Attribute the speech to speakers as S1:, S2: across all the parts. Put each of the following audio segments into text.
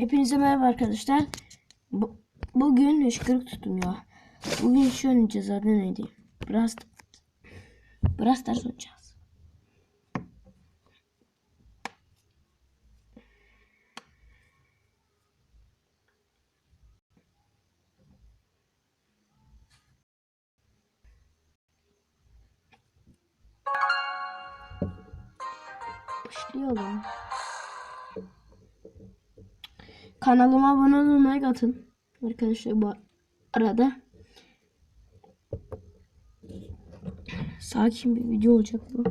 S1: Hepinize merhaba arkadaşlar. Bu, bugün hışkırık tuttum ya. Bugün şu oynayacağız adı neydi? Brass Brass Stars Kanalıma abone olun, like atın. Arkadaşlar bu arada sakin bir video olacak bu.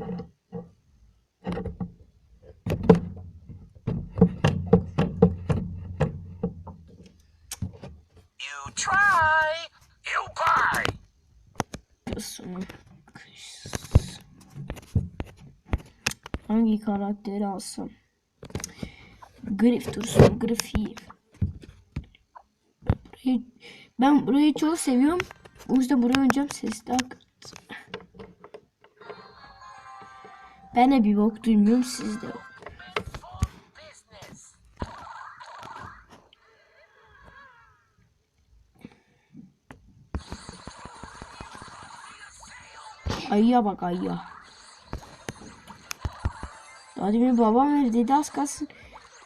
S2: You try, you buy.
S1: Hangi karakteri alsam? Grif dursun. Burayı- Ben burayı çok seviyorum. O yüzden buraya oynayacağım. Ses. Ben de bir bok duymuyorum. Siz de. Ayıya bak ayıya. Daha demin babam evdeydi az kalsın.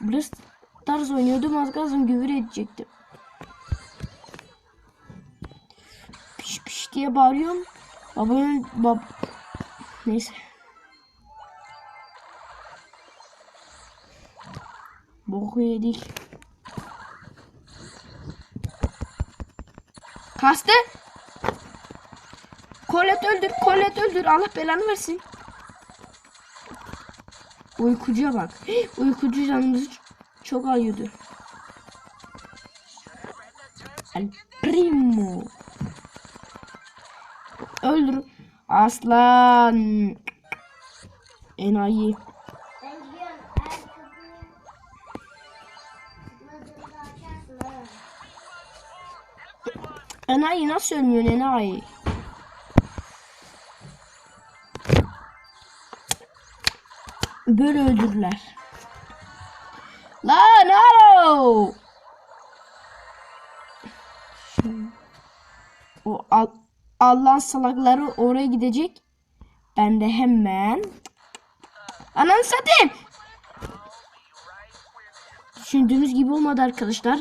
S1: Biraz tarz oynuyordum az kalsın küfür edecektim. Piş piş diye bağırıyorum. Babamın bab... Neyse. Boku yedik. Kastı. Kolet öldür, Kolet öldür. Allah belanı versin. Uykucuya bak. Uykucu canımızı çok ayıyordu. El Primo. Öldür. Aslan. Enayi. Enayi nasıl ölmüyorsun enayi? Böyle öldürürler. Lan alo! O al Allah'ın salakları oraya gidecek. Ben de hemen Ananı satayım. Düşündüğümüz gibi olmadı arkadaşlar.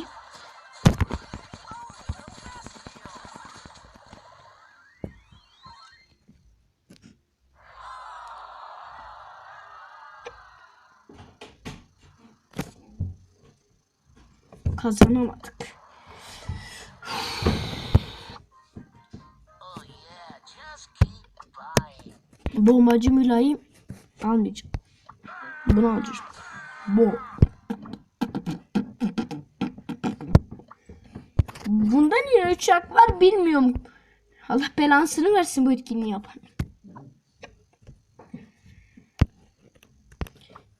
S1: Kazanamadık. Bombacı mülayim almayacağım. Bunu alacağım. Bu. Bunda niye uçak var bilmiyorum. Allah belansını versin bu etkinliği yapan.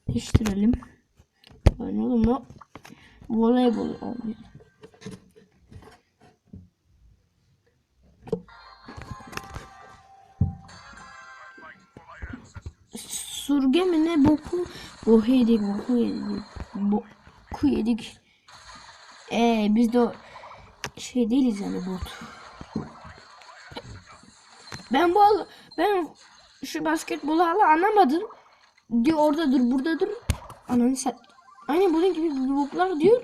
S1: Değiştirelim. Lan oğlum ne? Voleybol oynuyor. Surge mi ne boku? Boku yedik, boku yedik. Boku yedik. Ee, biz de şey değiliz yani bot. Ben bu ben şu basketbolu hala anlamadım. Diyor orada dur, burada dur. Ananı sen. Aynı bunun gibi boklar diyor.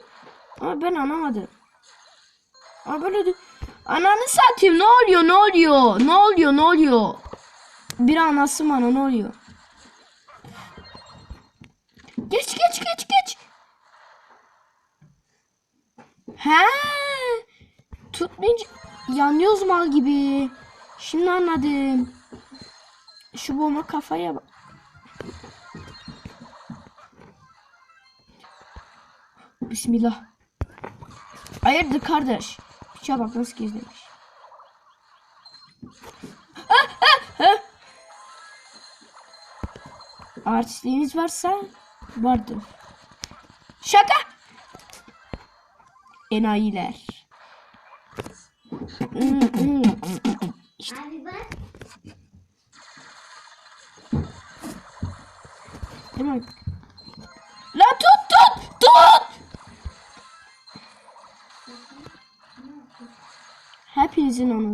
S1: Ama ben anlamadım. Ama böyle diyor. Ananı satayım ne oluyor ne oluyor ne oluyor ne oluyor. Bir anası bana ne oluyor. Geç geç geç geç. He. Tutmayınca yanıyoruz mal gibi. Şimdi anladım. Şu bomba kafaya bak. Bismillah. Hayırdır kardeş? Piça bak nasıl gizlemiş. Artistliğiniz varsa vardır. Şaka. Enayiler.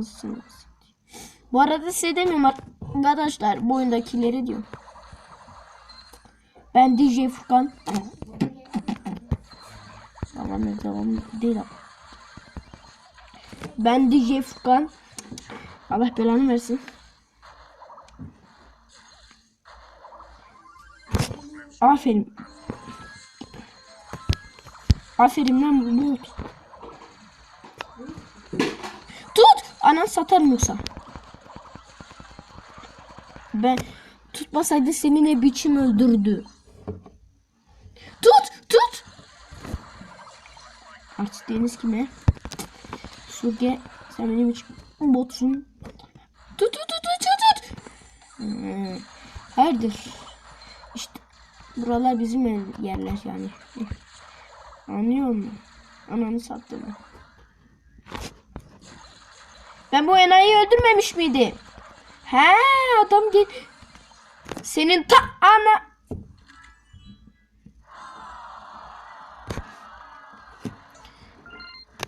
S1: Anasını. Bu arada size demiyorum arkadaşlar. Bu oyundakileri diyor. Ben DJ Furkan. Devam et. değil. Ben DJ Furkan. Allah belanı versin. Aferin. Aferin lan bu. Anan satarım yoksa. Ben tutmasaydı seni ne biçim öldürdü. Tut! Tut! Artık deniz kime? Suge sen benim için botsun. Tut tut tut tut tut. Hmm. Hayırdır? İşte buralar bizim yer- yerler yani. Anlıyor musun? Ananı sattım. Ben bu enayiyi öldürmemiş miydim? He adam gel. Senin ta ana.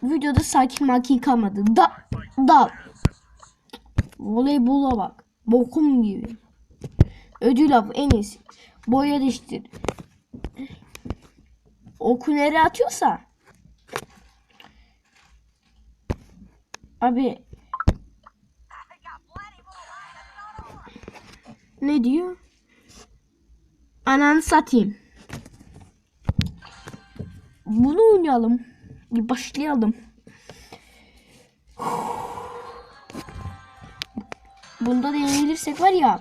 S1: Videoda sakin makin kalmadı. Da da. Voleybola bak. Bokum gibi. Ödül av en iyisi. Boya diştir. Oku nereye atıyorsa. Abi Ne diyor? Ananı satayım. Bunu oynayalım. Bir başlayalım. Bunda da yenilirsek var ya.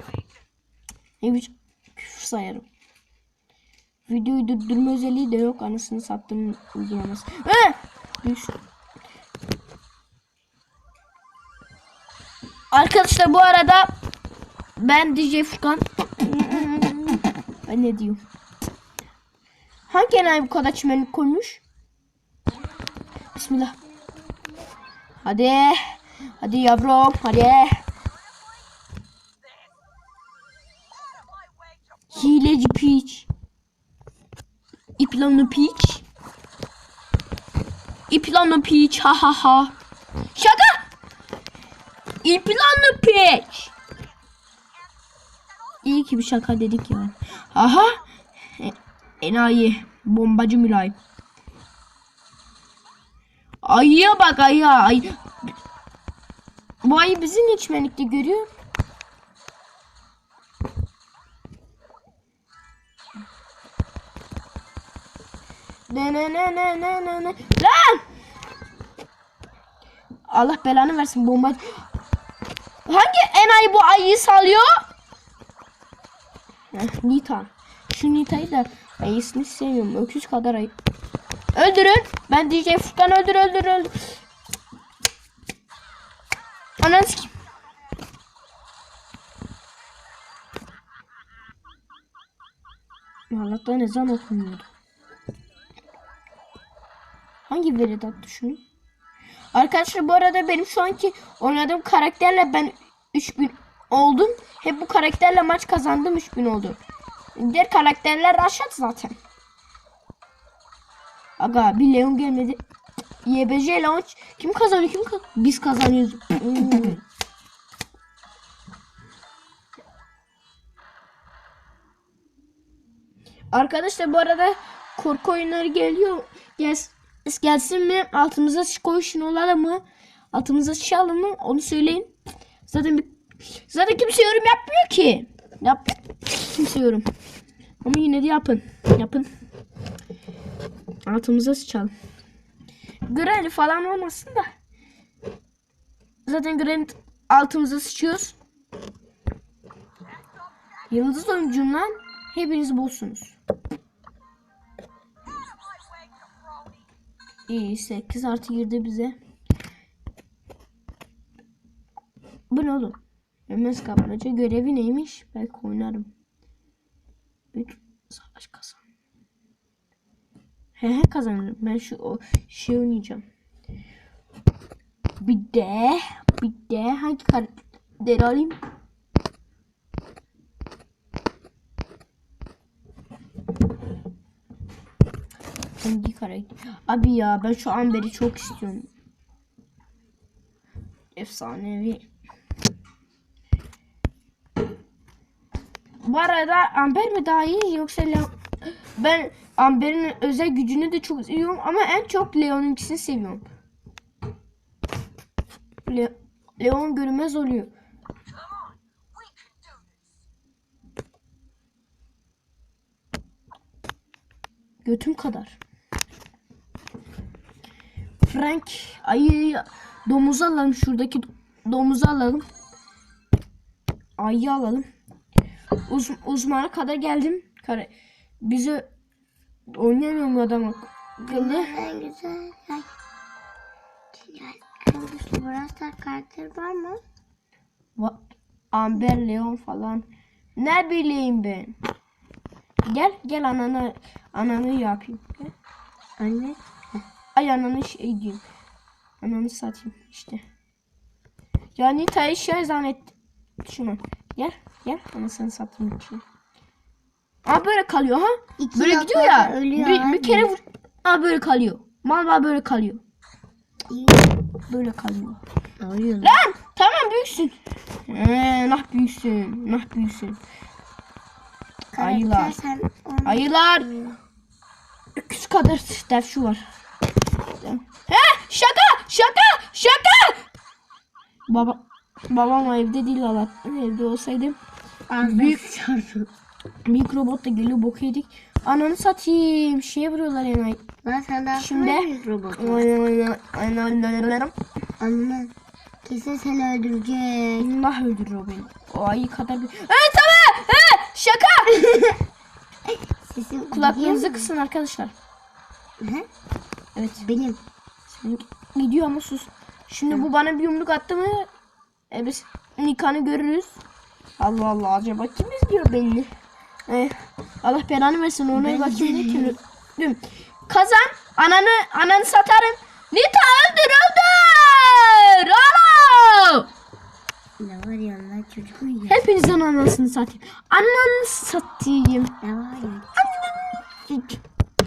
S1: Ne biçim küfür sayarım. Videoyu durdurma özelliği de yok. Anasını sattım. He! Düş. Arkadaşlar bu arada ben DJ Furkan. ben ne diyorum? Hangi enayi bu kadar çimenlik koymuş? Bismillah. Hadi. Hadi yavrum. Hadi. Hileci piç. İplanlı piç. İplanlı piç. Ha ha ha. Şaka. İplanlı piç. İyi ki bir şaka dedik ya. Aha. E- enayi. Bombacı mülayim. Ayıya bak ayıya. Ay. Bu ayı bizi niye çimenlikte görüyor? Ne ne ne ne ne ne ne. Lan! Allah belanı versin bomba. Hangi enayi bu ayıyı salıyor? Nita. Şu Nita'yı da ayısını sevmiyorum. Öküz kadar ayı. Öldürün. Ben DJ Furkan öldür öldür öldür. Ananı sikeyim. Allah'tan ezan okumuyordu. Hangi Vedat şunu? Arkadaşlar bu arada benim şu anki oynadığım karakterle ben 3000 oldum. Hep bu karakterle maç kazandım 3000 oldu. Diğer karakterler aşağı zaten. Aga bir Leon gelmedi. YBC launch. Kim kazanıyor kim kazanıyor? Biz kazanıyoruz. Hmm. Arkadaşlar bu arada korku oyunları geliyor. Gel, gelsin mi? Altımıza koyuşun olalım mı? Altımıza sıçalım mı? Onu söyleyin. Zaten bir, zaten kimse yorum yapmıyor ki. Yap. Kimse yorum. Ama yine de yapın. Yapın. Altımıza sıçalım. Granny falan olmasın da. Zaten Granny altımıza sıçıyoruz. Yıldız oyuncum lan. Hepiniz bolsunuz. İyi 8 artı girdi bize. Bu ne oğlum? Ölmez kapmaca görevi neymiş? Belki oynarım. Bir savaş kazan. He he kazanırım. Ben şu o şey oynayacağım. Bir de bir de hangi karakteri alayım? Hangi karakter? Abi ya ben şu Amber'i çok istiyorum. Efsanevi. Bu arada Amber mi daha iyi yoksa Leon? Ben Amber'in özel gücünü de çok seviyorum ama en çok Leon'unkisini seviyorum. Le- Leon görünmez oluyor. Götüm kadar. Frank ayı domuzu alalım şuradaki domuzu alalım. Ayı alalım. Uz, uzmana kadar geldim. Kare. Bize oynayamıyorum adam akıllı.
S3: En güzel. Ay. Güzel. En güçlü Brawl karakter var mı?
S1: Va- Amber Leon falan. Ne bileyim ben. Gel gel ananı ananı yapayım. Gel.
S3: Anne.
S1: Ay ananı şey diyeyim. Ananı satayım işte. Yani Nita'yı şey zannet. Şunu. Gel gel anasını satayım için. Aa böyle kalıyor ha.
S3: İki
S1: böyle gidiyor ya. bir, bir kere vur. Aa böyle kalıyor. Mal mal böyle kalıyor. Böyle kalıyor.
S3: Oluyor.
S1: Lan tamam büyüksün. Ee, nah büyüksün. Nah büyüksün. Ayılar. Ayılar. Öküz kadar def şu var. He şaka şaka şaka. Baba babam evde değil Allah'tan evde olsaydı
S3: büyük
S1: büyük robot da geliyor bok yedik. Ananı satayım şeye vuruyorlar yani.
S3: Lan sen daha
S1: Şimdi-
S3: büyük robot. Anne. Kesin seni öldürecek.
S1: Allah öldürür o beni. O ayı kadar bir... Evet tamam. He, şaka.
S3: Sesim
S1: Kulaklarınızı kısın arkadaşlar.
S3: He?
S1: Evet.
S3: Benim.
S1: Senin gidiyor ama sus. Şimdi bu bana bir yumruk attı mı? E biz Nikan'ı görürüz. Allah Allah acaba kim izliyor beni? Eh, Allah belanı versin ona bakayım. Kazan ananı ananı satarım. Nita öldür öldür. Alo.
S3: Ne var ya lan çocuk uyuyor.
S1: Hepinizin anasını satayım. Ananı satayım.
S3: Ne var ya?
S1: Ananı.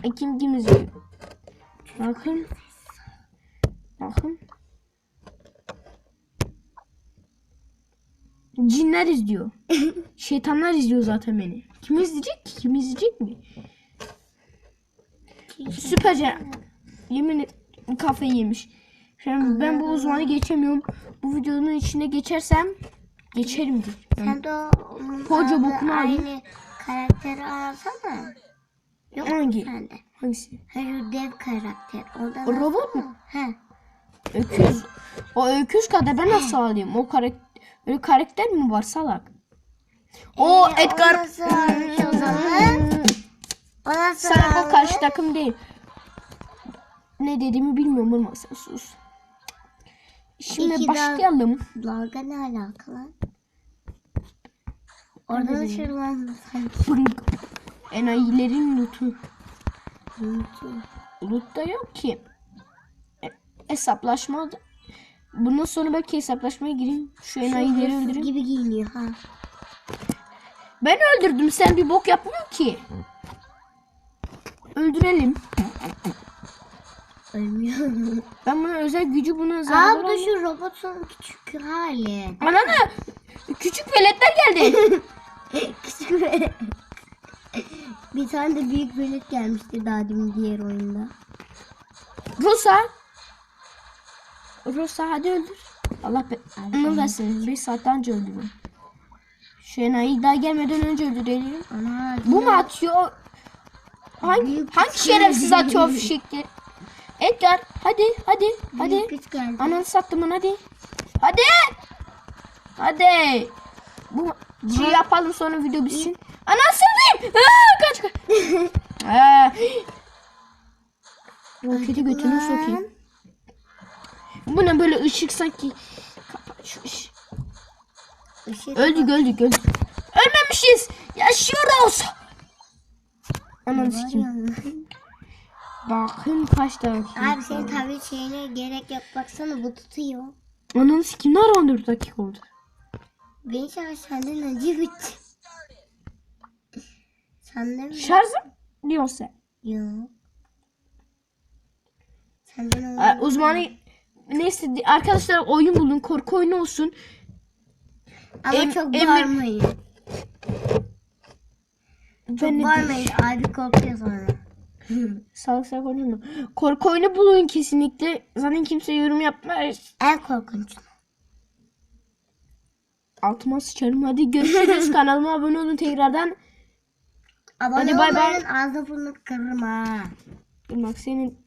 S1: E, Kim kim izliyor? Bakın. Bakın. Cinler izliyor. Şeytanlar izliyor zaten beni. Kim izleyecek ki? Kim izleyecek mi? Süperce. Yemin et kafayı yemiş. Şimdi ben bu uzmanı geçemiyorum. Bu videonun içine geçersem geçerim diye.
S3: Sen de o onun
S1: Koca
S3: adı
S1: bokunu alayım.
S3: aynı karakteri alsana. Yok mu
S1: Hangi?
S3: sende?
S1: Hangisi?
S3: Ha şu dev karakter. Ondan
S1: O robot mu?
S3: He.
S1: Öküz. O öküz kadar ben nasıl alayım? O karakter öyle karakter mi var salak? O
S3: Ee,
S1: Edgar.
S3: o nasıl almış o zaman? O nasıl
S1: Salak o
S3: almış?
S1: karşı takım değil. Ne dediğimi bilmiyorum ama sen sus. Şimdi
S3: İki
S1: başlayalım.
S3: Dalga ne alakalı? Orada da şırlandı sanki.
S1: Enayilerin lootu.
S3: Unuttum.
S1: Loot da yok ki. E, hesaplaşma. Da- Bundan sonra belki hesaplaşmaya gireyim. Şu enayileri öldüreyim.
S3: gibi giyiniyor ha.
S1: Ben öldürdüm. Sen bir bok yapmıyor ki. Öldürelim.
S3: Ölmüyor.
S1: Ben bunun özel gücü bunun
S3: Aa
S1: zararı.
S3: bu da şu robotun küçük hali.
S1: Ananı küçük veletler geldi.
S3: küçük velet. Bir tane de büyük velet gelmişti daha demin diğer oyunda.
S1: Rosa. Rosa hadi öldür. Allah be. Onu versin. Bir saatten önce öldürün. Şu enayi daha gelmeden önce öldürelim.
S3: Ana.
S1: Bu mu atıyor? Hangi, hangi şerefsiz atıyor fişekleri? Edgar hadi hadi hadi. Ananı sattım lan hadi. Hadi. Hadi. Bu G yapalım sonra video bitsin. Ananı satayım. Kaç kaç. Aa. Roketi götüne sokayım. Bu ne böyle ışık sanki. Kapat şu ışığı.
S3: Işık
S1: Öldük öldük öldük. Ölmemişiz. Yaşıyoruz. Sikeyim.
S3: ya.
S1: Bakın kaç dakika.
S3: Abi senin tabii şeyine gerek yok. Baksana bu tutuyor.
S1: Ananı sikeyim. Ne ara 14 dakika oldu?
S3: Ben şarj senden önce bitti. Senden mi?
S1: Şarjım diyorsun sen.
S3: Yok. Senden.
S1: Aa, uzmanı neyse arkadaşlar oyun bulun korku oyunu olsun.
S3: Ama
S1: Em-
S3: çok
S1: Emir-
S3: bağırmayın. Çok
S1: Ben de
S3: bağırmayın. Abi korkuyor sonra.
S1: salak salak oynamam. Korku oyunu bulun kesinlikle. Zaten kimse yorum yapmaz.
S3: en korkunç.
S1: Altıma sıçarım. Hadi görüşürüz. Kanalıma abone olun tekrardan.
S3: Abone
S1: Hadi bay bay.
S3: ağzını burnunu kırırım ha.
S1: Bak senin